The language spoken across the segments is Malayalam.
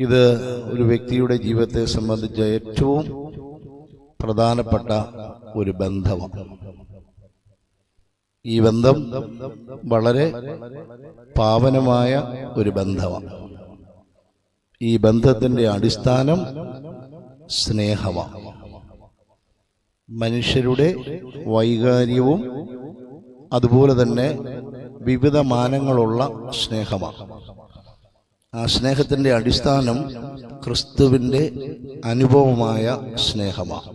ഇത് ഒരു വ്യക്തിയുടെ ജീവിതത്തെ സംബന്ധിച്ച ഏറ്റവും പ്രധാനപ്പെട്ട ഒരു ബന്ധമാണ് ഈ ബന്ധം വളരെ പാവനമായ ഒരു ബന്ധമാണ്. ഈ ബന്ധത്തിന്റെ അടിസ്ഥാനം സ്നേഹമാണ്. മനുഷ്യരുടെ വൈകാര്യവും അതുപോലെ തന്നെ വിവിധ മാനങ്ങളുള്ള സ്നേഹമാണ്. ആ സ്നേഹത്തിന്റെ അടിസ്ഥാനം ക്രിസ്തുവിന്റെ അനുഭവമായ സ്നേഹമാണ്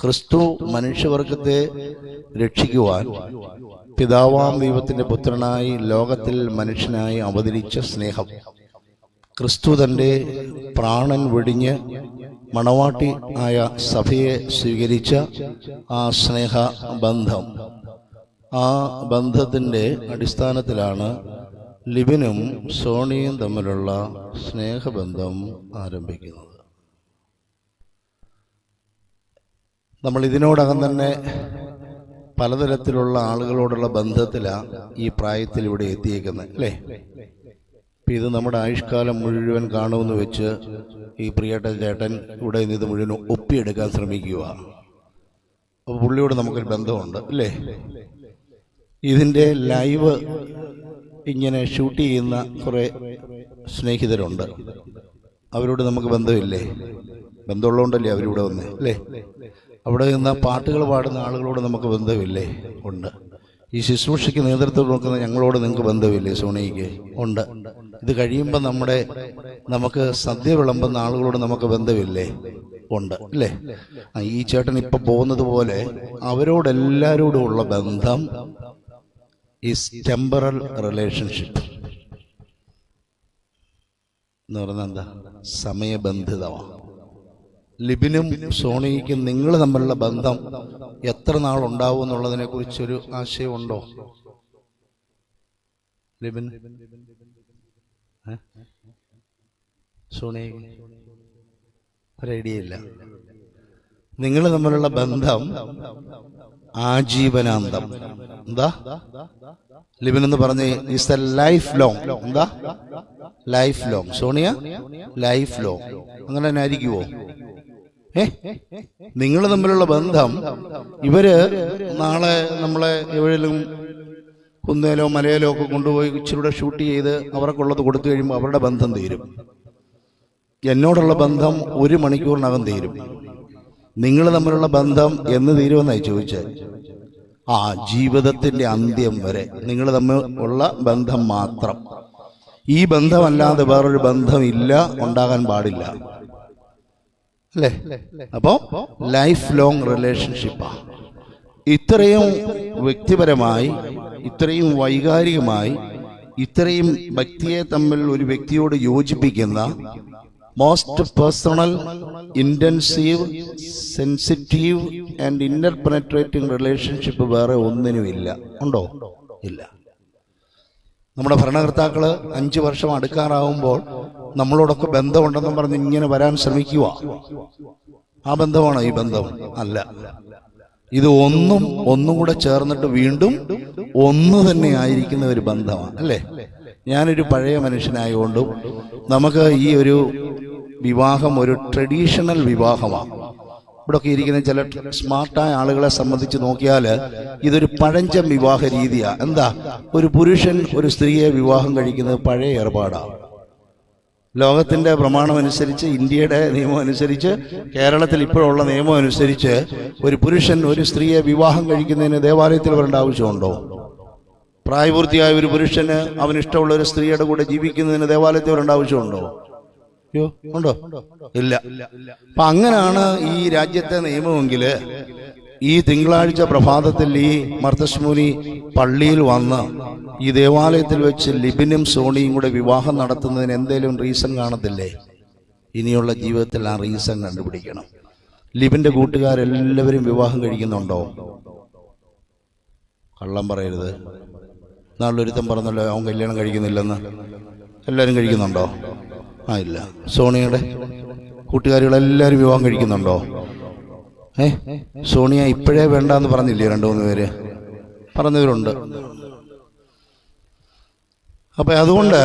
ക്രിസ്തു മനുഷ്യവർഗത്തെ രക്ഷിക്കുവാൻ പിതാവാം ദൈവത്തിന്റെ പുത്രനായി ലോകത്തിൽ മനുഷ്യനായി അവതരിച്ച സ്നേഹം. ക്രിസ്തു തന്റെ പ്രാണൻ വെടിഞ്ഞ് മണവാട്ടി ആയ സഭയെ സ്വീകരിച്ച ആ സ്നേഹ ബന്ധം ആ ബന്ധത്തിന്റെ അടിസ്ഥാനത്തിലാണ് ലിബിനും സോണിയും തമ്മിലുള്ള സ്നേഹബന്ധം ആരംഭിക്കുന്നത്. നമ്മൾ ഇതിനോടകം തന്നെ പലതരത്തിലുള്ള ആളുകളോടുള്ള ബന്ധത്തിലാണ് ഈ പ്രായത്തിൽ ഇവിടെ എത്തിയേക്കുന്നത് അല്ലേ? ഇപ്പം ഇത് നമ്മുടെ ആയുഷ്കാലം മുഴുവൻ കാണുമെന്ന് വെച്ച് ഈ പ്രിയേട്ടൻ ചേട്ടൻ ഇവിടെ നിന്ന് ഇത് മുഴുവൻ ഒപ്പിയെടുക്കാൻ ശ്രമിക്കുക. അപ്പോൾ പുള്ളിയോട് നമുക്കൊരു ബന്ധമുണ്ട് അല്ലേ? ഇതിന്റെ ലൈവ് ഇങ്ങനെ ഷൂട്ട് ചെയ്യുന്ന കുറേ സ്നേഹിതരുണ്ട്. അവരോട് നമുക്ക് ബന്ധമില്ലേ? ബന്ധമുള്ളതുകൊണ്ടല്ലേ അവരിവിടെ വന്ന് അല്ലേ? അവിടെ നിന്ന് പാട്ടുകൾ പാടുന്ന ആളുകളോട് നമുക്ക് ബന്ധമില്ലേ? ഉണ്ട്. ഈ ശുശ്രൂഷയ്ക്ക് നേതൃത്വം കൊടുക്കുന്ന ഞങ്ങളോട് നിങ്ങൾക്ക് ബന്ധമില്ലേ സോണിക്ക് ഉണ്ട്. ഇത് കഴിയുമ്പോൾ നമ്മുടെ നമുക്ക് സദ്യ വിളമ്പുന്ന ആളുകളോട് നമുക്ക് ബന്ധമില്ലേ? ഉണ്ട് അല്ലേ? ഈ ചേട്ടൻ ഇപ്പം പോകുന്നത് പോലെ അവരോടെല്ലാവരോടുമുള്ള ബന്ധം ഈസ് ടെമ്പറൽ റിലേഷൻഷിപ്പ് എന്ന് പറഞ്ഞാൽ എന്താ? സമയബന്ധിതമാണ് ലിബിനും സോണിക്കും നിങ്ങൾ തമ്മിലുള്ള ബന്ധം എത്ര നാൾ ഉണ്ടാവും എന്നുള്ളതിനെ കുറിച്ചൊരു ആശയമുണ്ടോ? ലിബിൻ? സോണി ഒരു ഐഡിയ ഇല്ല. നിങ്ങൾ തമ്മിലുള്ള ബന്ധം ആജീവനാന്തം. എന്താ? ലിബിൻ എന്ന് പറഞ്ഞ ഇസ് എ ലൈഫ് ലോങ് എന്താ? Life long Sonia? Life long അങ്ങനെ തന്നെ ആയിരിക്കുവോ? നിങ്ങൾ തമ്മിലുള്ള ബന്ധം ഇവർ നാളെ നമ്മളെ എവിടെയെങ്കിലും കുന്നേലോ മലയിലോ ഒക്കെ കൊണ്ടുപോയി ഇച്ചിരൂടെ ഷൂട്ട് ചെയ്ത് അവർക്കുള്ളത് കൊടുത്തു കഴിയുമ്പോൾ അവരുടെ ബന്ധം തീരും. എന്നോടുള്ള ബന്ധം ഒരു മണിക്കൂറിനകം തീരും. നിങ്ങൾ തമ്മിലുള്ള ബന്ധം എന്ന് തീരുമെന്നായി ചോദിച്ചാൽ ആ ജീവിതത്തിന്റെ അന്ത്യം വരെ നിങ്ങൾ തമ്മിൽ ഉള്ള ബന്ധം മാത്രം. ഈ ബന്ധമല്ലാതെ വേറൊരു ബന്ധമില്ല ഉണ്ടാകാൻ പാടില്ല. അല്ലേ? അപ്പോ ലൈഫ് ലോങ് റിലേഷൻഷിപ്പാ ഇത്രയും വ്യക്തിപരമായി ഇത്രയും വൈകാരികമായി ഇത്രയും വ്യക്തിയെ തമ്മിൽ ഒരു വ്യക്തിയോട് യോജിപ്പിക്കുന്ന most personal intensive sensitive and inner penetrating relationship വേറെ ഒന്നിനുമില്ല ഉണ്ടോ? ഇല്ല. നമ്മുടെ ഭരണകർത്താക്കൾ അഞ്ചു വർഷം അടുക്കാറാവുമ്പോൾ നമ്മളോടൊക്കെ ബന്ധമുണ്ടെന്നും പറഞ്ഞ് ഇങ്ങനെ വരാൻ ശ്രമിക്കുക ആ ബന്ധമാണോ ഈ ബന്ധം. അല്ല. ഇത് ഒന്നും ഒന്നും കൂടെ ചേർന്നിട്ട് വീണ്ടും ഒന്ന് തന്നെ ആയിരിക്കുന്ന ഒരു ബന്ധമാണ്. അല്ലേ? ഞാനൊരു പഴയ മനുഷ്യനായതുകൊണ്ടും നമുക്ക് ഈ ഒരു വിവാഹം ഒരു ട്രഡീഷണൽ വിവാഹമാണ്. ഇവിടെയൊക്കെ ഇരിക്കുന്ന ചില സ്മാർട്ടായ ആളുകളെ സംബന്ധിച്ച് നോക്കിയാൽ ഇതൊരു പഴഞ്ചൻ വിവാഹ രീതിയാണ് എന്താ? ഒരു പുരുഷൻ ഒരു സ്ത്രീയെ വിവാഹം കഴിക്കുന്നത് പഴയ ഏർപ്പാടാണ് ലോകത്തിന്റെ പ്രമാണം അനുസരിച്ച് ഇന്ത്യയുടെ നിയമം അനുസരിച്ച് കേരളത്തിൽ ഇപ്പോഴുള്ള നിയമം അനുസരിച്ച് ഒരു പുരുഷൻ ഒരു സ്ത്രീയെ വിവാഹം കഴിക്കുന്നതിന് ദേവാലയത്തിൽ വരേണ്ട ആവശ്യമുണ്ടോ? പ്രായപൂർത്തിയായ ഒരു പുരുഷന് അവന് ഇഷ്ടമുള്ള ഒരു സ്ത്രീയുടെ കൂടെ ജീവിക്കുന്നതിന് ദേവാലയത്തിൽ വരേണ്ട ആവശ്യമുണ്ടോ? അയ്യോ ഉണ്ടോ? ഇല്ല. അപ്പൊ അങ്ങനാണ് ഈ രാജ്യത്തെ നിയമമെങ്കിൽ ഈ തിങ്കളാഴ്ച പ്രഭാതത്തിൽ ഈ മർദ്ദശ്മൂനി പള്ളിയിൽ വന്ന് ഈ ദേവാലയത്തിൽ വെച്ച് ലിബിനും സോണിയും കൂടെ വിവാഹം നടത്തുന്നതിന് എന്തെങ്കിലും റീസൺ കാണത്തില്ലേ? ഇനിയുള്ള ജീവിതത്തിൽ ആ റീസൺ കണ്ടുപിടിക്കണം. ലിബിന്റെ കൂട്ടുകാരെല്ലാവരും വിവാഹം കഴിക്കുന്നുണ്ടോ? കള്ളം പറയരുത്. നാളൊരുത്തം പറഞ്ഞല്ലോ അവൻ കല്യാണം കഴിക്കുന്നില്ലെന്ന്. എല്ലാവരും കഴിക്കുന്നുണ്ടോ? ആ ഇല്ല. സോണിയുടെ കൂട്ടുകാരികളെല്ലാവരും വിവാഹം കഴിക്കുന്നുണ്ടോ? ഏ? സോണിയ ഇപ്പോഴേ വേണ്ടാന്ന് പറഞ്ഞില്ലേ രണ്ടു മൂന്ന് പേര്? പറഞ്ഞവരുണ്ട്. അപ്പൊ അതുകൊണ്ട്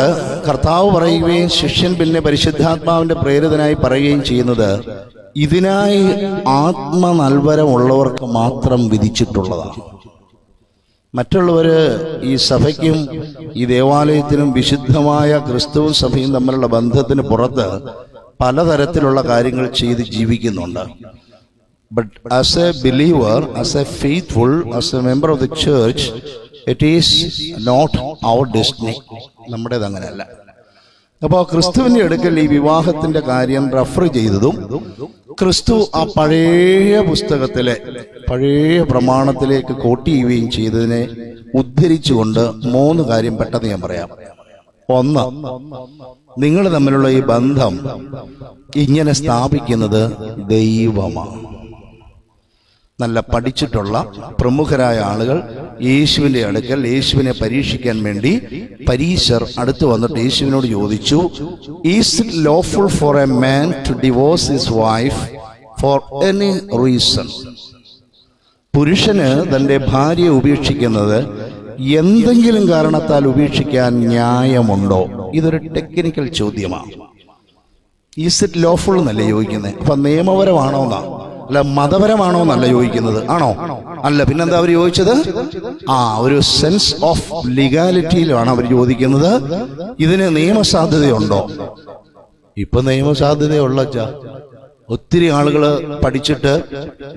കർത്താവ് പറയുകയും ശിഷ്യൻ പിന്നെ പരിശുദ്ധാത്മാവിന്റെ പ്രേരിതനായി പറയുകയും ചെയ്യുന്നത് ഇതിനായി ആത്മനൽവരമുള്ളവർക്ക് മാത്രം വിധിച്ചിട്ടുള്ളതാണ്. മറ്റുള്ളവര് ഈ സഭയ്ക്കും ഈ ദേവാലയത്തിനും വിശുദ്ധമായ ക്രിസ്തുവും സഭയും തമ്മിലുള്ള ബന്ധത്തിന് പുറത്ത് പലതരത്തിലുള്ള കാര്യങ്ങൾ ചെയ്ത് ജീവിക്കുന്നുണ്ട്. But as a believer as a faithful as a member of the church it is not our destiny നമ്മുടേത് അങ്ങനെയല്ല. അപ്പോൾ ക്രിസ്തുവിന്റെ അടുക്കൽ ഈ വിവാഹത്തിന്റെ കാര്യം റഫർ ചെയ്തതും ക്രിസ്തു ആ പഴയ പുസ്തകത്തിലെ പഴയ പ്രമാണത്തിലേക്ക് കോട്ട് ചെയ്യുകയും ചെയ്തതിനെ ഉദ്ധരിച്ചുകൊണ്ട് മൂന്ന് കാര്യം പെട്ടെന്ന് ഞാൻ പറയാം. ഒന്ന് നിങ്ങൾ തമ്മിലുള്ള ഈ ബന്ധം ഇങ്ങനെ സ്ഥാപിക്കുന്നത് ദൈവമാണ്. നല്ല പഠിച്ചിട്ടുള്ള പ്രമുഖരായ ആളുകൾ യേശുവിന്റെ അടുക്കൽ യേശുവിനെ പരീക്ഷിക്കാൻ വേണ്ടി പരീശർ അടുത്ത് വന്നിട്ട് യേശുവിനോട് ചോദിച്ചു is it lawful for a man to divorce his wife for any reason പുരുഷന് തന്റെ ഭാര്യയെ ഉപേക്ഷിക്കുന്നത് എന്തെങ്കിലും കാരണത്താൽ ഉപേക്ഷിക്കാൻ ന്യായമുണ്ടോ? ഇതൊരു ടെക്നിക്കൽ ചോദ്യമാണ്. ഈസ് ഇറ്റ് ലോഫുൾ എന്നല്ലേ ചോദിക്കുന്നത് അപ്പൊ നിയമപരമാണോ എന്നാ? അല്ല മതപരമാണോ എന്നല്ല ചോദിക്കുന്നത്. ആണോ? അല്ല പിന്നെന്താ അവർ ചോദിച്ചത്? ആ ഒരു സെൻസ് ഓഫ് ലീഗാലിറ്റിയിലാണ് അവർ ചോദിക്കുന്നത്. ഇതിന് നിയമസാധ്യതയുണ്ടോ? ഇപ്പൊ നിയമസാധ്യതയുള്ള. ഒത്തിരി ആളുകൾ പഠിച്ചിട്ട്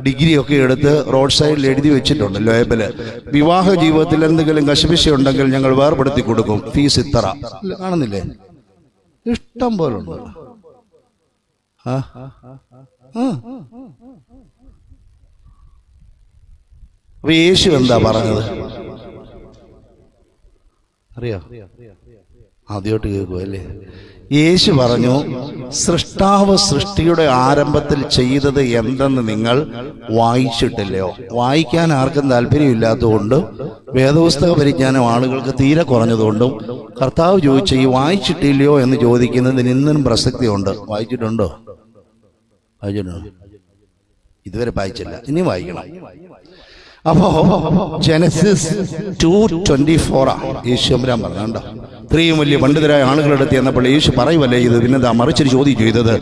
ഡിഗ്രി ഒക്കെ എടുത്ത് റോഡ് സൈഡിൽ എഴുതി വെച്ചിട്ടുണ്ട് ലോയബിൽ വിവാഹ ജീവിതത്തിൽ എന്തെങ്കിലും കശപിശ ഉണ്ടെങ്കിൽ ഞങ്ങൾ വേർപെടുത്തി കൊടുക്കും. ഫീസ് ഇത്ര. കാണുന്നില്ലേ? ഇഷ്ടം പോലെ ഉണ്ട് ആ ആ. അപ്പൊ യേശു എന്താ പറഞ്ഞത്? അറിയോ? ആദ്യമായിട്ട് കേൾക്കുമല്ലേ യേശു പറഞ്ഞു സൃഷ്ടാവ് സൃഷ്ടിയുടെ ആരംഭത്തിൽ ചെയ്തത് എന്തെന്ന് നിങ്ങൾ വായിച്ചിട്ടില്ലയോ? വായിക്കാൻ ആർക്കും താല്പര്യമില്ലാത്തതുകൊണ്ട് വേദപുസ്തക പരിജ്ഞാനം ആളുകൾക്ക് തീരെ കുറഞ്ഞതുകൊണ്ടും കർത്താവ് ചോദിച്ച ഈ വായിച്ചിട്ടില്ലയോ? എന്ന് ചോദിക്കുന്നതിന് ഇന്നും പ്രസക്തിയുണ്ട്. വായിച്ചിട്ടുണ്ടോ? വായിച്ചിട്ടുണ്ടോ? ഇതുവരെ വായിച്ചില്ല. ഇനി വായിക്കണം. അപ്പോ ജനസിസ് ടു ട്വന്റി ഫോറാ യേശു അമ്പരാൻ പറഞ്ഞോ ഇത്രയും വലിയ പണ്ഡിതരായ ആളുകളുടെ അടുത്ത് എന്നപ്പോൾ യേശു പറയുമല്ലേ ഇത് പിന്നെ മറിച്ചൊരു ചോദ്യം ചെയ്തത്.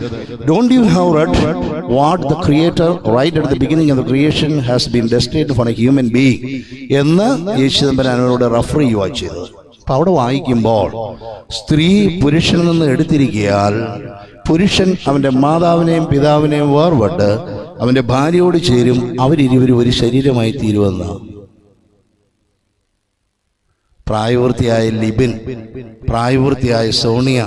Don't you have read what the creator write at the beginning of the creation has been destinate for a human being എന്ന് യേശു തമ്പരാനോട് റെഫർ ചെയ്യുക ചെയ്തത് അപ്പൊ അവിടെ വായിക്കുമ്പോൾ സ്ത്രീ പുരുഷനിൽ നിന്ന് എടുത്തിരിക്കിയാൽ പുരുഷൻ അവന്റെ മാതാവിനെയും പിതാവിനെയും വേർപെട്ട് അവന്റെ ഭാര്യയോട് ചേരും അവരിരുവരും ഒരു ശരീരമായി തീരുമെന്ന് പ്രായപൂർത്തിയായ ലിബിൻ പ്രായപൂർത്തിയായ സോണിയ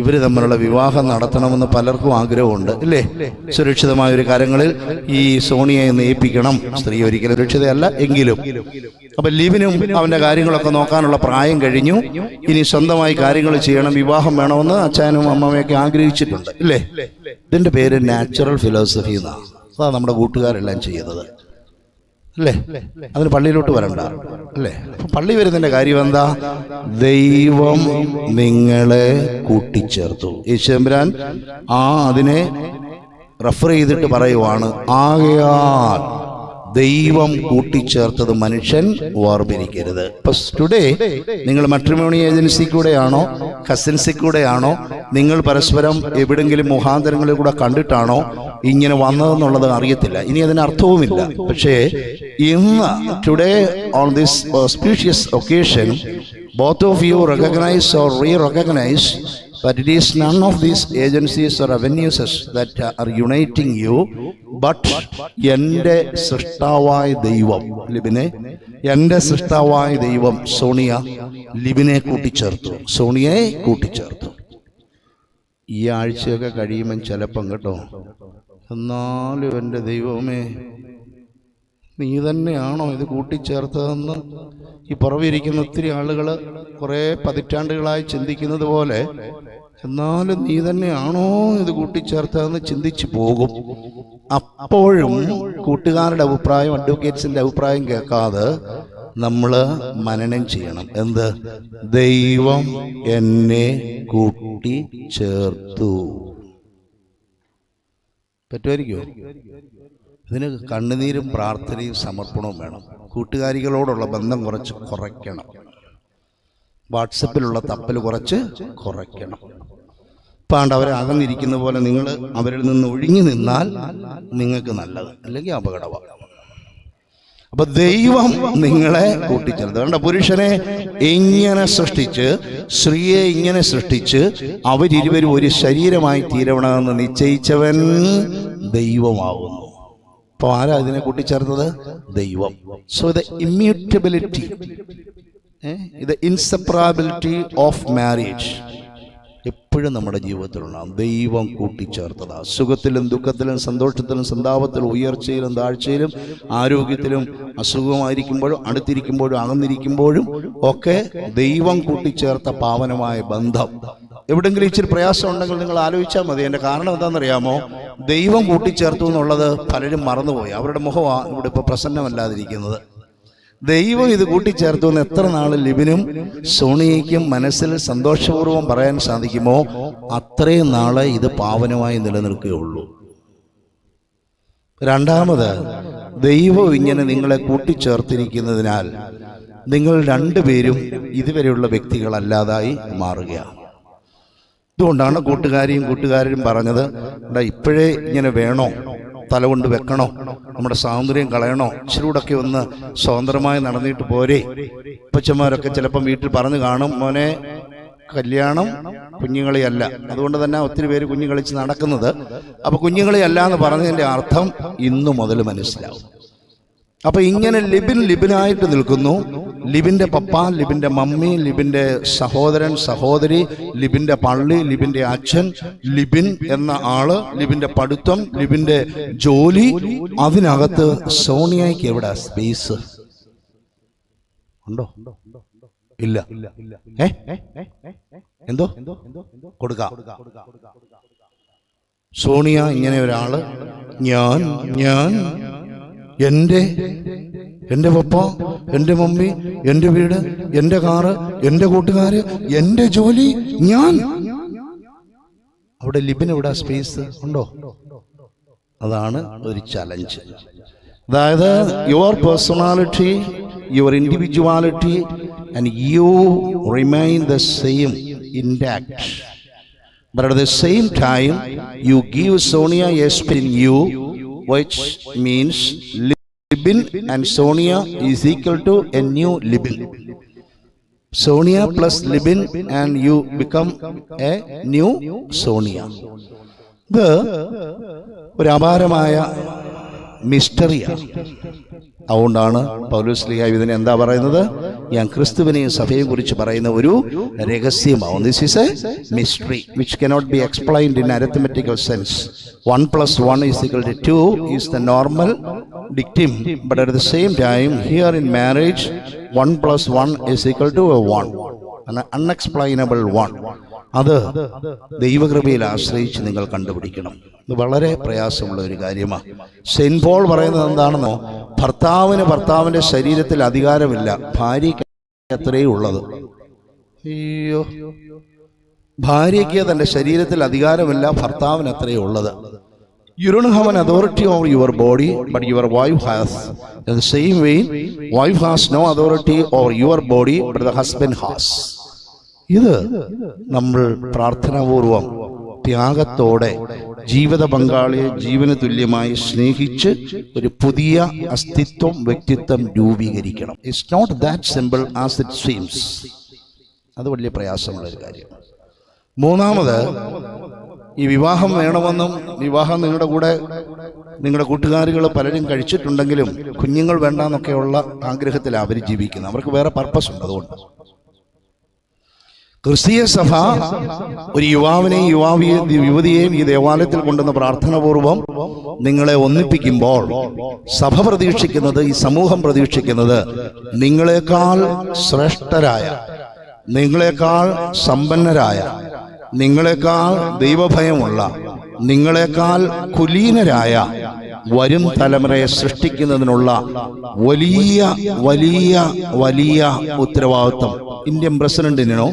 ഇവർ തമ്മിലുള്ള വിവാഹം നടത്തണമെന്ന് പലർക്കും ആഗ്രഹമുണ്ട് അല്ലേ സുരക്ഷിതമായ ഒരു കാര്യങ്ങളിൽ ഈ സോണിയയെ നയിപ്പിക്കണം സ്ത്രീ ഒരിക്കലും സുരക്ഷിതയല്ല എങ്കിലും. അപ്പൊ ലിബിനും അവന്റെ കാര്യങ്ങളൊക്കെ നോക്കാനുള്ള പ്രായം കഴിഞ്ഞു. ഇനി സ്വന്തമായി കാര്യങ്ങൾ ചെയ്യണം വിവാഹം വേണമെന്ന് അച്ഛനും അമ്മമ്മയൊക്കെ ആഗ്രഹിച്ചിട്ടുണ്ട് അല്ലേ ഇതിന്റെ പേര് നാച്ചുറൽ ഫിലോസഫി എന്നാണ്. അതാ നമ്മുടെ കൂട്ടുകാരെല്ലാം ചെയ്യുന്നത്. അല്ലേ അതിന് പള്ളിയിലോട്ട് വരണ്ട. അല്ലേ പള്ളി വരുന്നതിന്റെ കാര്യം എന്താ? ദൈവം നിങ്ങളെ കൂട്ടിച്ചേർത്തു. യേശുരാൻ ആ അതിനെ റെഫർ ചെയ്തിട്ട് പറയുവാണ്. ആകയാൽ ദൈവം കൂട്ടിച്ചേർത്തത് മനുഷ്യൻ വേർപിരിക്കരുത്. ഇപ്പൊ ടുഡേ നിങ്ങൾ മട്രിമോണി ഏജൻസി കൂടെയാണോ കസിൻസി കൂടെയാണോ നിങ്ങൾ പരസ്പരം എവിടെങ്കിലും മുഖാന്തരങ്ങളിൽ കൂടെ കണ്ടിട്ടാണോ ഇങ്ങനെ വന്നതെന്നുള്ളത് അറിയത്തില്ല. ഇനി അതിന് അർത്ഥവുമില്ല. പക്ഷേ ഇന്ന് today on this specious occasion both of you recognise or re recognise But it is none of these agencies or avenues that are uniting you, but എന്റെ സൃഷ്ടാവായ ദൈവം ലിബിനെ എന്റെ സൃഷ്ടാവായ ദൈവം സോണിയ ലിബിനെ കൂട്ടിച്ചേർത്തു സോണിയെ കൂട്ടിച്ചേർത്തു ഈ ആഴ്ചയൊക്കെ കഴിയുമ്പം ചിലപ്പം കേട്ടോ. എന്നാലും എന്റെ ദൈവമേ നീ തന്നെയാണോ ഇത് കൂട്ടിച്ചേർത്തതെന്ന് ഈ പുറവിരിക്കുന്ന ഒത്തിരി ആളുകൾ കുറേ പതിറ്റാണ്ടുകളായി ചിന്തിക്കുന്നത് പോലെ എന്നാലും നീ തന്നെയാണോ ഇത് കൂട്ടിച്ചേർത്തതെന്ന് ചിന്തിച്ചു പോകും. അപ്പോഴും കൂട്ടുകാരുടെ അഭിപ്രായം അഡ്വക്കേറ്റ്സിന്റെ അഭിപ്രായം കേൾക്കാതെ നമ്മൾ മനനം ചെയ്യണം. എന്ത്? ദൈവം എന്നെ കൂട്ടി ചേർത്തു പറ്റുമായിരിക്കുമോ? ഇതിന് കണ്ണുനീരും പ്രാർത്ഥനയും സമർപ്പണവും വേണം. കൂട്ടുകാരികളോടുള്ള ബന്ധം കുറച്ച് കുറയ്ക്കണം. വാട്സപ്പിലുള്ള തപ്പൽ കുറച്ച് കുറയ്ക്കണം. പാണ്ട് അവരെ അകന്നിരിക്കുന്ന പോലെ നിങ്ങൾ അവരിൽ നിന്ന് ഒഴിഞ്ഞു നിന്നാൽ നിങ്ങൾക്ക് നല്ലത് അല്ലെങ്കിൽ അപകടമാണ് അപ്പൊ ദൈവം നിങ്ങളെ കൂട്ടിച്ചേർത്ത്. കണ്ട പുരുഷനെ ഇങ്ങനെ സൃഷ്ടിച്ച് സ്ത്രീയെ ഇങ്ങനെ സൃഷ്ടിച്ച് അവരിരുവരും ഒരു ശരീരമായി തീരണമെന്ന് നിശ്ചയിച്ചവൻ ദൈവമാകുന്നു അപ്പൊ ആരാ ഇതിനെ കൂട്ടിച്ചേർത്തത് ദൈവം. സോ ദ ഇമ്മ്യൂട്ടബിലിറ്റി ഇത് ഇൻസെപ്പറാബിലിറ്റി ഓഫ് മാരേജ് എപ്പോഴും നമ്മുടെ ജീവിതത്തിലുണ്ടാകും ദൈവം കൂട്ടിച്ചേർത്തതാ. സുഖത്തിലും ദുഃഖത്തിലും സന്തോഷത്തിലും സന്താപത്തിലും ഉയർച്ചയിലും താഴ്ചയിലും ആരോഗ്യത്തിലും അസുഖമായിരിക്കുമ്പോഴും അടുത്തിരിക്കുമ്പോഴും അകന്നിരിക്കുമ്പോഴും ഒക്കെ ദൈവം കൂട്ടിച്ചേർത്ത പാവനമായ ബന്ധം. എവിടെങ്കിലും ഇച്ചിരി പ്രയാസം ഉണ്ടെങ്കിൽ നിങ്ങൾ ആലോചിച്ചാൽ മതി. എന്റെ കാരണം എന്താണെന്നറിയാമോ? ദൈവം കൂട്ടിച്ചേർത്തു എന്നുള്ളത് പലരും മറന്നുപോയി. അവരുടെ മുഖമാണ് ഇവിടെ ഇപ്പോൾ പ്രസന്നമല്ലാതിരിക്കുന്നത്. ദൈവം ഇത് കൂട്ടിച്ചേർത്തു എന്ന് എത്ര നാൾ ലിബിനും സോണിയയ്ക്കും മനസ്സിൽ സന്തോഷപൂർവം പറയാൻ സാധിക്കുമോ? അത്രയും നാളെ ഇത് പാവനമായി നിലനിൽക്കുകയുള്ളൂ. രണ്ടാമത് ദൈവം ഇങ്ങനെ നിങ്ങളെ കൂട്ടിച്ചേർത്തിരിക്കുന്നതിനാൽ നിങ്ങൾ രണ്ടുപേരും ഇതുവരെയുള്ള വ്യക്തികളല്ലാതായി മാറുകയാണ്. ഇതുകൊണ്ടാണ് കൂട്ടുകാരിയും കൂട്ടുകാരും പറഞ്ഞത് "എടാ, ഇപ്പോഴേ ഇങ്ങനെ വേണോ? തല കൊണ്ട് വെക്കണോ? നമ്മുടെ സ്വാതന്ത്ര്യം കളയണോ? ഇച്ചിരൂടൊക്കെ ഒന്ന് സ്വതന്ത്രമായി നടന്നിട്ട് പോരെ. ഉപ്പച്ചന്മാരൊക്കെ ചിലപ്പം വീട്ടിൽ പറഞ്ഞു കാണും മോനെ കല്യാണം കുഞ്ഞുങ്ങളിയല്ല. അതുകൊണ്ട് തന്നെ ഒത്തിരി പേര് കുഞ്ഞു കളിച്ച് നടക്കുന്നത്. അപ്പൊ കുഞ്ഞുങ്ങളിയല്ല എന്ന് പറഞ്ഞതിന്റെ അർത്ഥം ഇന്നു മുതൽ മനസ്സിലാവും. അപ്പൊ ഇങ്ങനെ ലിബിൻ ലിബിനായിട്ട് നിൽക്കുന്നു. ലിബിന്റെ പപ്പ ലിബിന്റെ മമ്മി ലിബിന്റെ സഹോദരൻ സഹോദരി ലിബിന്റെ പള്ളി ലിബിന്റെ അച്ഛൻ ലിബിൻ എന്ന ആൾ ലിബിന്റെ പഠിത്തം ലിബിന്റെ ജോലി അതിനകത്ത് സോണിയയ്ക്ക് എവിടെ സ്പേസ് ഉണ്ടോ? ഇല്ല. എന്തോ? കൊടുക്കാം. സോണിയ ഇങ്ങനെ ഒരാൾ. ഞാൻ ഞാൻ. എന്റെ എന്റെ പപ്പ എന്റെ മമ്മി എന്റെ വീട് എന്റെ കാറ് എന്റെ കൂട്ടുകാര് എന്റെ ജോലി ഞാൻ. അവിടെ ലിബിന് ഇവിടെ സ്പേസ് ഉണ്ടോ? അതാണ് ഒരു ചലഞ്ച് അതായത് your personality your individuality and you remain the same intact but at the same time you give Sonia as you, which means Libin and Sonia is equal to a new Libin. Sonia plus Libin and you become a new Sonia. The അപാരമായ മിസ്റ്ററിയാണ് അതുകൊണ്ടാണ് പൗലോസ്ലിഹ ഇതിനെ എന്താ പറയുന്നത്? ഞാൻ ക്രിസ്തുവിനെയും സഭയെയും കുറിച്ച് പറയുന്ന ഒരു രഹസ്യമാവും. This is a mystery which cannot be explained in arithmetical sense one plus one is equal to two is the normal dictum but at the same time here in marriage one plus one is equal to a one unexplainable one അത് ദൈവകൃപയിൽ ആശ്രയിച്ച് നിങ്ങൾ കണ്ടുപിടിക്കണം. ഇത് വളരെ പ്രയാസമുള്ള ഒരു കാര്യമാണ് സെയിൻ പോൾ പറയുന്നത് എന്താണെന്നോ ഭർത്താവിന് ഭർത്താവിന്റെ ശരീരത്തിൽ അധികാരമില്ല ഭാര്യയ്ക്ക് അത്രയേ ഉള്ളത്. അയ്യോ. ഭാര്യയ്ക്ക് തന്റെ ശരീരത്തിൽ അധികാരമില്ല ഭർത്താവിന് അത്രയേ ഉള്ളത്. You don't have an authority over your body, but your wife has. In the same way, wife has no authority over your body, but the husband has. ഇത് നമ്മൾ പ്രാർത്ഥനാപൂർവം ത്യാഗത്തോടെ ജീവിത പങ്കാളിയെ ജീവന തുല്യമായി സ്നേഹിച്ച് ഒരു പുതിയ അസ്തിത്വം വ്യക്തിത്വം രൂപീകരിക്കണം. It's not that simple as it seems അത് വലിയ പ്രയാസമുള്ള ഒരു കാര്യം. മൂന്നാമത് ഈ വിവാഹം വേണമെന്നും വിവാഹം നിങ്ങളുടെ കൂടെ നിങ്ങളുടെ കൂട്ടുകാരികൾ പലരും കഴിച്ചിട്ടുണ്ടെങ്കിലും കുഞ്ഞുങ്ങൾ വേണ്ടെന്നൊക്കെയുള്ള ആഗ്രഹത്തിൽ അവർ ജീവിക്കുന്നത്. അവർക്ക് വേറെ പർപ്പസ് ഉണ്ട് അതുകൊണ്ട്. ക്രിസ്തീയ സഭ ഒരു യുവാവിനെയും യുവാവിയെ യുവതിയെയും ഈ ദേവാലയത്തിൽ കൊണ്ടുവന്ന പ്രാർത്ഥനാപൂർവം നിങ്ങളെ ഒന്നിപ്പിക്കുമ്പോൾ സഭ പ്രതീക്ഷിക്കുന്നത് ഈ സമൂഹം പ്രതീക്ഷിക്കുന്നത് നിങ്ങളെക്കാൾ ശ്രേഷ്ഠരായ നിങ്ങളെക്കാൾ സമ്പന്നരായ നിങ്ങളെക്കാൾ ദൈവഭയമുള്ള നിങ്ങളെക്കാൾ കുലീനരായ വരും തലമുറയെ സൃഷ്ടിക്കുന്നതിനുള്ള വലിയ വലിയ വലിയ ഉത്തരവാദിത്വം ഇന്ത്യൻ പ്രസിഡന്റിനോ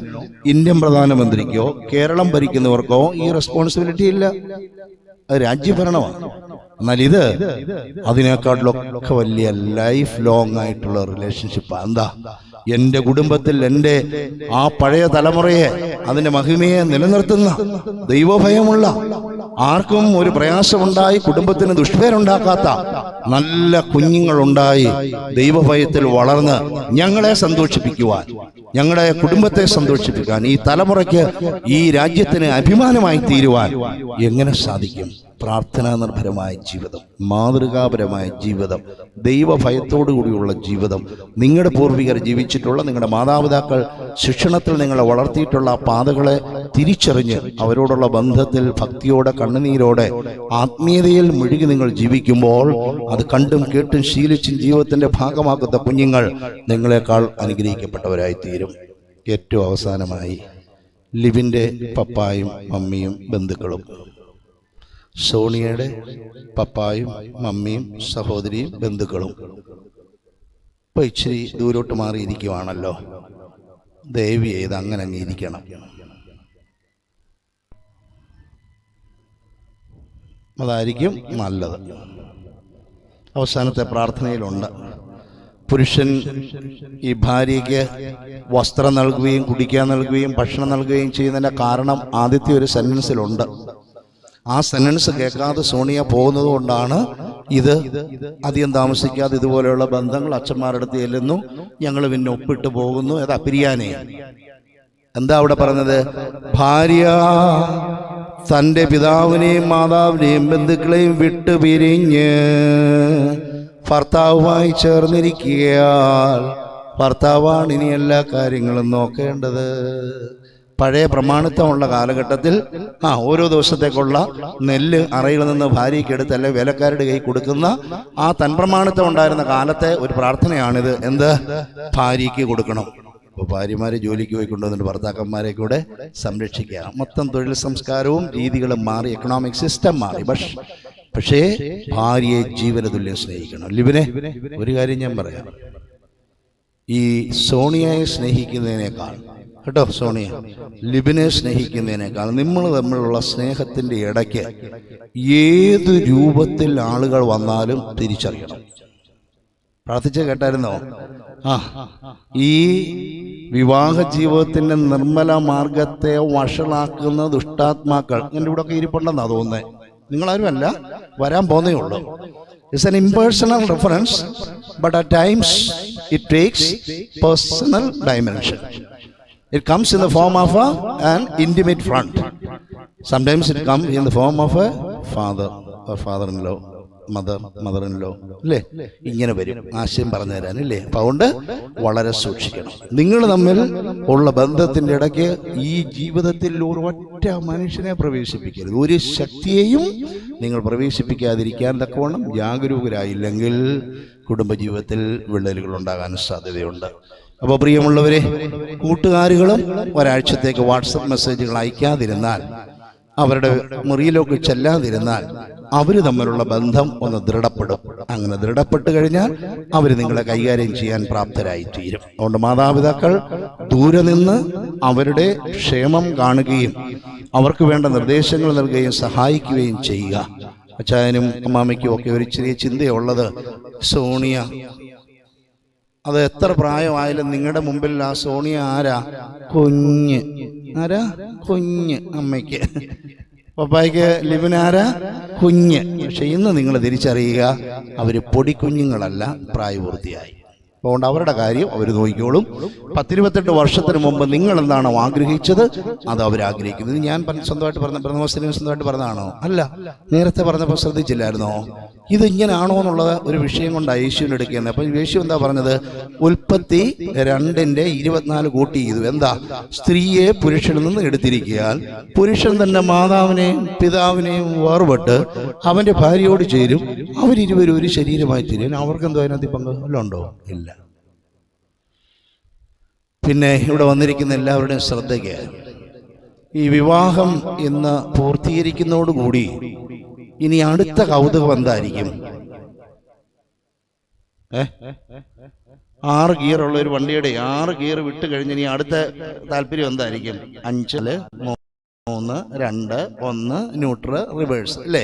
ഇന്ത്യൻ പ്രധാനമന്ത്രിക്കോ കേരളം ഭരിക്കുന്നവർക്കോ ഈ റെസ്പോൺസിബിലിറ്റി ഇല്ല. അത് രാജ്യഭരണമാണ്. എന്നാൽ ഇത് അതിനേക്കാട്ടിലൊക്കെ വലിയ ലൈഫ് ലോങ് ആയിട്ടുള്ള റിലേഷൻഷിപ്പ് എന്താ? എന്റെ കുടുംബത്തിൽ എന്റെ ആ പഴയ തലമുറയെ അതിന്റെ മഹിമയെ നിലനിർത്തുന്ന ദൈവഭയമുള്ള ആർക്കും ഒരു പ്രയാസമുണ്ടായി കുടുംബത്തിന് ദുഷ്പേരുണ്ടാക്കാത്ത നല്ല കുഞ്ഞുങ്ങളുണ്ടായി ദൈവഭയത്തിൽ വളർന്ന് ഞങ്ങളെ സന്തോഷിപ്പിക്കുവാൻ ഞങ്ങളുടെ കുടുംബത്തെ സന്തോഷിപ്പിക്കാൻ ഈ തലമുറയ്ക്ക് ഈ രാജ്യത്തിന് അഭിമാനമായി തീരുവാൻ എങ്ങനെ സാധിക്കും? പ്രാർത്ഥനാ നിർഭരമായ ജീവിതം മാതൃകാപരമായ ജീവിതം ദൈവഭയത്തോടു കൂടിയുള്ള ജീവിതം നിങ്ങളുടെ പൂർവികർ ജീവിച്ചിട്ടുള്ള നിങ്ങളുടെ മാതാപിതാക്കൾ ശിക്ഷണത്തിൽ നിങ്ങളെ വളർത്തിയിട്ടുള്ള പാതകളെ തിരിച്ചറിഞ്ഞ് അവരോടുള്ള ബന്ധത്തിൽ ഭക്തിയോടെ കണ്ണുനീരോടെ ആത്മീയതയിൽ മുഴുകി നിങ്ങൾ ജീവിക്കുമ്പോൾ അത് കണ്ടും കേട്ടും ശീലിച്ചും ജീവിതത്തിന്റെ ഭാഗമാക്കുന്ന കുഞ്ഞുങ്ങൾ നിങ്ങളെക്കാൾ അനുഗ്രഹിക്കപ്പെട്ടവരായി തീരും ഏറ്റവും അവസാനമായി ലിവിന്റെ പപ്പായും മമ്മിയും ബന്ധുക്കളും സോണിയയുടെ പപ്പായും മമ്മിയും സഹോദരിയും ബന്ധുക്കളും ഇപ്പൊ ഇച്ചിരി ദൂരോട്ട് മാറിയിരിക്കുവാണല്ലോ. ദേവി ചെയ്ത് അങ്ങനെ അങ്ങ് ഇരിക്കണം. അതായിരിക്കും നല്ലത്. അവസാനത്തെ പ്രാർത്ഥനയിലുണ്ട്. പുരുഷൻ ഈ ഭാര്യയ്ക്ക് വസ്ത്രം നൽകുകയും കുടിക്കാൻ നൽകുകയും ഭക്ഷണം നൽകുകയും ചെയ്യുന്നതിന്റെ കാരണം ആദ്യത്തെ ഒരു സെന്റൻസിലുണ്ട് ആ സെന്റൻസ് കേൾക്കാതെ സോണിയ പോകുന്നത് കൊണ്ടാണ് ഇത് അധികം താമസിക്കാതെ ഇതുപോലെയുള്ള ബന്ധങ്ങൾ അച്ഛന്മാരുടെ അടുത്ത് ചെല്ലുന്നു. ഞങ്ങൾ പിന്നെ ഒപ്പിട്ട് പോകുന്നു. അത് പിരിയാനേ എന്താ അവിടെ പറഞ്ഞത്? ഭാര്യ തന്റെ പിതാവിനെയും മാതാവിനെയും ബന്ധുക്കളെയും വിട്ടു പിരിഞ്ഞ് ഭർത്താവുമായി ചേർന്നിരിക്കുകയാൽ ഭർത്താവാണ് ഇനി എല്ലാ കാര്യങ്ങളും നോക്കേണ്ടത്. പഴയ പ്രമാണിത്വമുള്ള കാലഘട്ടത്തിൽ ആ ഓരോ ദിവസത്തേക്കുള്ള നെല്ല് അറയിൽ നിന്ന് ഭാര്യയ്ക്ക് എടുത്ത് അല്ലെ വേലക്കാരുടെ കൈ കൊടുക്കുന്ന ആ തൻപ്രമാണിത്വം ഉണ്ടായിരുന്ന കാലത്തെ ഒരു പ്രാർത്ഥനയാണിത്. എന്ത്? ഭാര്യയ്ക്ക് കൊടുക്കണം. അപ്പോൾ ഭാര്യമാരെ ജോലിക്ക് പോയി കൊണ്ടുവന്നിട്ട് ഭർത്താക്കന്മാരെ കൂടെ സംരക്ഷിക്കുക. മൊത്തം തൊഴിൽ സംസ്കാരവും രീതികളും മാറി എക്കണോമിക് സിസ്റ്റം മാറി. പക്ഷേ പക്ഷേ ഭാര്യയെ ജീവന തുല്യം സ്നേഹിക്കണം. ലിബിനെ ഒരു കാര്യം ഞാൻ പറയാം. ഈ സോണിയയെ സ്നേഹിക്കുന്നതിനേക്കാൾ കേട്ടോ സോണിയ ലിബിനെ സ്നേഹിക്കുന്നതിനേക്കാൾ നമ്മൾ തമ്മിലുള്ള സ്നേഹത്തിന്റെ ഇടയ്ക്ക് ഏത് രൂപത്തിൽ ആളുകൾ വന്നാലും തിരിച്ചറിയണം. പ്രാർത്ഥിച്ച കേട്ടായിരുന്നോ? ആ ഈ വിവാഹ ജീവിതത്തിന്റെ നിർമ്മല മാർഗത്തെ വഷളാക്കുന്ന ദുഷ്ടാത്മാക്കൾ എന്റെ ഇവിടെ ഒക്കെ ഇരിപ്പുണ്ടെന്നാ തോന്നുന്നത് നിങ്ങളാരും അല്ല വരാൻ പോന്നേ ഉള്ളൂ. It's an impersonal reference but at times it takes personal dimension It comes in the form of a, an intimate സംസ് Sometimes it comes in the form of a father or father-in-law, mother mother in law അല്ലേ ഇങ്ങനെ വരും. ആശയം പറഞ്ഞു തരാൻ അല്ലേ അപ്പൊ അതുകൊണ്ട് വളരെ സൂക്ഷിക്കണം. നിങ്ങൾ തമ്മിൽ ഉള്ള ബന്ധത്തിന്റെ ഇടയ്ക്ക് ഈ ജീവിതത്തിൽ ഒരു ഒറ്റ മനുഷ്യനെ പ്രവേശിപ്പിക്കരുത്. ഒരു ശക്തിയെയും നിങ്ങൾ പ്രവേശിപ്പിക്കാതിരിക്കാൻ തക്കവണ്ണം ജാഗരൂകരായില്ലെങ്കിൽ കുടുംബജീവിതത്തിൽ വിള്ളലുകൾ ഉണ്ടാകാൻ സാധ്യതയുണ്ട്. അപ്പോൾ പ്രിയമുള്ളവരെ കൂട്ടുകാരുകളും ഒരാഴ്ചത്തേക്ക് വാട്സപ്പ് മെസ്സേജുകൾ അയക്കാതിരുന്നാൽ അവരുടെ മുറിയിലേക്ക് ചെല്ലാതിരുന്നാൽ അവർ തമ്മിലുള്ള ബന്ധം ഒന്ന് ദൃഢപ്പെടും. അങ്ങനെ ദൃഢപ്പെട്ടു കഴിഞ്ഞാൽ അവർ നിങ്ങളെ കൈകാര്യം ചെയ്യാൻ പ്രാപ്തരായി തീരും അതുകൊണ്ട് മാതാപിതാക്കൾ ദൂരെ നിന്ന് അവരുടെ ക്ഷേമം കാണുകയും അവർക്ക് വേണ്ട നിർദ്ദേശങ്ങൾ നൽകുകയും സഹായിക്കുകയും ചെയ്യുക. അച്ചായനും അമ്മാമയ്ക്കും ഒക്കെ ഒരു ചെറിയ ചിന്തയുള്ളത് സോണിയ അത് എത്ര പ്രായമായാലും നിങ്ങളുടെ മുമ്പിൽ ആ സോണിയ ആരാ? കുഞ്ഞ്. ആരാ? കുഞ്ഞ് അമ്മയ്ക്ക്. പപ്പായ്ക്ക് ലിബിൻ ആരാ? കുഞ്ഞ്. പക്ഷെ ഇന്ന് നിങ്ങൾ തിരിച്ചറിയുക അവർ പൊടിക്കുഞ്ഞുങ്ങളല്ല പ്രായപൂർത്തിയായി. അതുകൊണ്ട് അവരുടെ കാര്യം അവർ നോക്കിക്കോളും. പത്തിരുപത്തെട്ട് വർഷത്തിന് മുമ്പ് നിങ്ങൾ എന്താണോ ആഗ്രഹിച്ചത് അത് അവർ ആഗ്രഹിക്കുന്നത് ഞാൻ സ്വന്തമായിട്ട് പറഞ്ഞ പ്രഥമ സ്വന്തമായിട്ട് പറഞ്ഞതാണോ? അല്ല. നേരത്തെ പറഞ്ഞപ്പോൾ ശ്രദ്ധിച്ചില്ലായിരുന്നോ? ഇത് ഇങ്ങനാണോ എന്നുള്ളത് ഒരു വിഷയം കൊണ്ടാണ് യേശുവിന് എടുക്കുന്നത്. അപ്പം യേശു എന്താ പറഞ്ഞത്? ഉൽപ്പത്തി രണ്ടിന്റെ ഇരുപത്തിനാല് കൂട്ടി ചെയ്തു. എന്താ? സ്ത്രീയെ പുരുഷനിൽ നിന്ന് എടുത്തിരിക്കാൻ പുരുഷൻ തന്റെ മാതാവിനെയും പിതാവിനെയും വേർപെട്ട് അവന്റെ ഭാര്യയോട് ചേരും. അവരിരുവരും ഒരു ശരീരമായി തീരും അവർക്ക് എന്തോ അതിനകത്ത് പങ്ക്? ഇല്ല. പിന്നെ ഇവിടെ വന്നിരിക്കുന്ന എല്ലാവരുടെയും ശ്രദ്ധയ്ക്ക് ഈ വിവാഹം ഇന്ന് പൂർത്തീകരിക്കുന്നതോടുകൂടി ഇനി അടുത്ത കൗതുകം എന്തായിരിക്കും? ആറ് ഗിയർ ഉള്ള ഒരു വണ്ടിയുടെ ആറ് ഗിയർ വിട്ട് കഴിഞ്ഞ് ഇനി അടുത്ത താല്പര്യം എന്തായിരിക്കും? അഞ്ചിൽ മൂന്ന് രണ്ട് ഒന്ന് ന്യൂട്രൽ റിവേഴ്സ് അല്ലേ?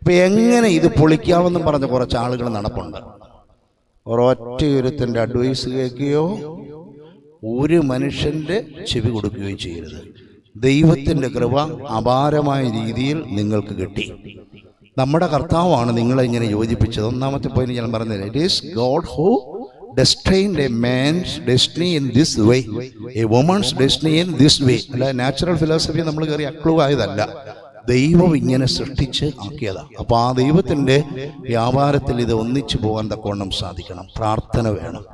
അപ്പൊ എങ്ങനെ ഇത് പൊളിക്കാമെന്നും പറഞ്ഞ കുറച്ച് ആളുകൾ നടപ്പുണ്ട്. ഒരൊറ്റ ഒരുത്തന്റെ അഡ്വൈസ് കേൾക്കുകയോ ഒരു മനുഷ്യന്റെ ചെവി കൊടുക്കുകയോ ചെയ്യരുത്. ദൈവത്തിന്റെ കൃപ അപാരമായ രീതിയിൽ നിങ്ങൾക്ക് കിട്ടി. നമ്മുടെ കർത്താവാണ് നിങ്ങളെ ഇങ്ങനെ യോജിപ്പിച്ചത്. ഒന്നാമത്തെ പോയിന്റ് ഞാൻ പറഞ്ഞത് it is God who destined a man's destiny in this way a woman's destiny in this way അല്ല നാച്ചുറൽ ഫിലോസഫി നമ്മൾ കയറി അക്ലൂ ആയതല്ല. ദൈവം ഇങ്ങനെ സൃഷ്ടിച്ച് ആക്കിയതാ. അപ്പോൾ ആ ദൈവത്തിന്റെ വ്യാപാരത്തിൽ ഇത് ഒന്നിച്ചു പോകാൻ തക്കവണ്ണം സാധിക്കണം. പ്രാർത്ഥന വേണം.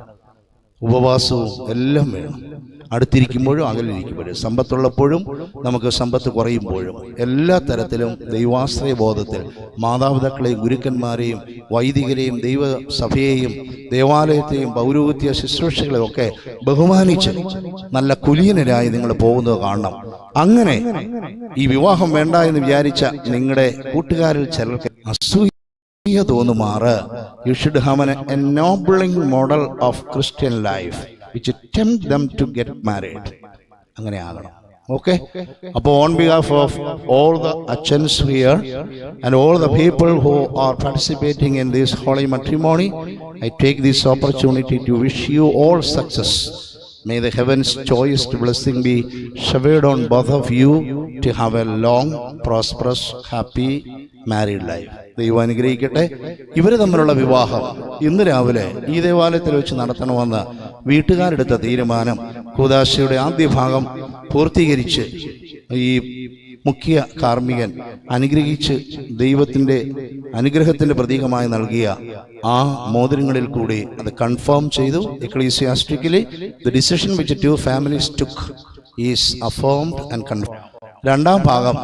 ഉപവാസവും എല്ലാം വേണം. അടുത്തിരിക്കുമ്പോഴും അകലിരിക്കുമ്പോഴും സമ്പത്തുള്ളപ്പോഴും നമുക്ക് സമ്പത്ത് കുറയുമ്പോഴും എല്ലാ തരത്തിലും ദൈവാശ്രയ ബോധത്തിൽ മാതാപിതാക്കളെയും ഗുരുക്കന്മാരെയും വൈദികരെയും ദൈവസഭയെയും ദേവാലയത്തെയും പൗരോഹിത്യ ശുശ്രൂഷകളെയും ഒക്കെ ബഹുമാനിച്ച് നല്ല കുലീനരായി നിങ്ങൾ പോകുന്നത് കാണണം. അങ്ങനെ ഈ വിവാഹം വേണ്ട എന്ന് വിചാരിച്ച നിങ്ങളുടെ കൂട്ടുകാരിൽ ചിലർക്ക് അസൂയ തോന്നുമാറ്. You should have an ennobling model of Christian life which tempt them to get married അങ്ങനെ ആകണം. ഓക്കെ അപ്പോൾ on behalf of all the അച്ഛൻസ് here and all the people who are participating in this holy matrimony I take this opportunity to wish you all success May the heaven's choicest blessing be showered on both of you to have a long, prosperous, happy married life ദൈവം അനുഗ്രഹിക്കട്ടെ. ഇവർ തമ്മിലുള്ള വിവാഹം ഇന്ന് രാവിലെ ഈ ദേവാലയത്തിൽ വെച്ച് നടത്തണമെന്ന് വീട്ടുകാരെടുത്ത തീരുമാനം കൂതാശയുടെ ആദ്യ ഭാഗം പൂർത്തീകരിച്ച് ഈ മുഖ്യ കാർമ്മികൻ അനുഗ്രഹിച്ച് ദൈവത്തിന്റെ അനുഗ്രഹത്തിന്റെ പ്രതീകമായി നൽകിയ ആ മോതിരങ്ങളിൽ കൂടി അത് കൺഫേം ചെയ്തു. Ecclesiastically the decision which two families took is affirmed and confirm രണ്ടാം ഭാഗം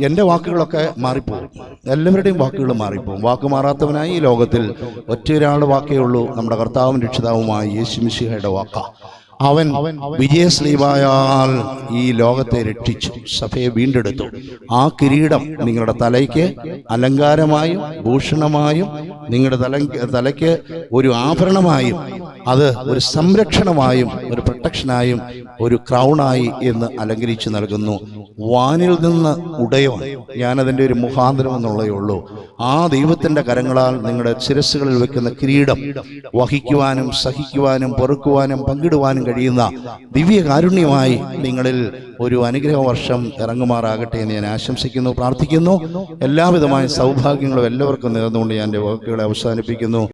എന്റെ വാക്കുകളൊക്കെ മാറിപ്പോകും എല്ലാവരുടെയും വാക്കുകൾ മാറിപ്പോകും വാക്ക് മാറാത്തവനായി ഈ ലോകത്തിൽ ഒറ്റയൊരാളുടെ വാക്കേ ഉള്ളൂ. നമ്മുടെ കർത്താവും രക്ഷിതാവുമായ യേശു മിശിഹയുടെ വാക്ക. അവൻ വിജയശ്രീവായാൽ ഈ ലോകത്തെ രക്ഷിച്ചു. സഭയെ വീണ്ടെടുത്തു. ആ കിരീടം നിങ്ങളുടെ തലയ്ക്ക് അലങ്കാരമായും ഭൂഷണമായും നിങ്ങളുടെ തല തലയ്ക്ക് ഒരു ആഭരണമായും അത് ഒരു സംരക്ഷണമായും ഒരു പ്രൊട്ടക്ഷനായും ഒരു ക്രൗണായി എന്ന് അലങ്കരിച്ചു നൽകുന്നു. വാനിൽ നിന്ന് ഉടയവൻ ഞാനതിന്റെ ഒരു മുഖാന്തരം എന്നുള്ളതേ ഉള്ളൂ. ആ ദൈവത്തിന്റെ കരങ്ങളാൽ നിങ്ങളുടെ ശിരസ്സുകളിൽ വെക്കുന്ന കിരീടം വഹിക്കുവാനും സഹിക്കുവാനും പൊറുക്കുവാനും പങ്കിടുവാനും കഴിയുന്ന ദിവ്യ കാരുണ്യമായി നിങ്ങളിൽ ഒരു അനുഗ്രഹ വർഷം ഇറങ്ങുമാറാകട്ടെ എന്ന് ഞാൻ ആശംസിക്കുന്നു പ്രാർത്ഥിക്കുന്നു. എല്ലാവിധമായ സൗഭാഗ്യങ്ങളും എല്ലാവർക്കും നേർന്നുകൊണ്ട് ഞാൻ എന്റെ വാക്കുകളെ അവസാനിപ്പിക്കുന്നു.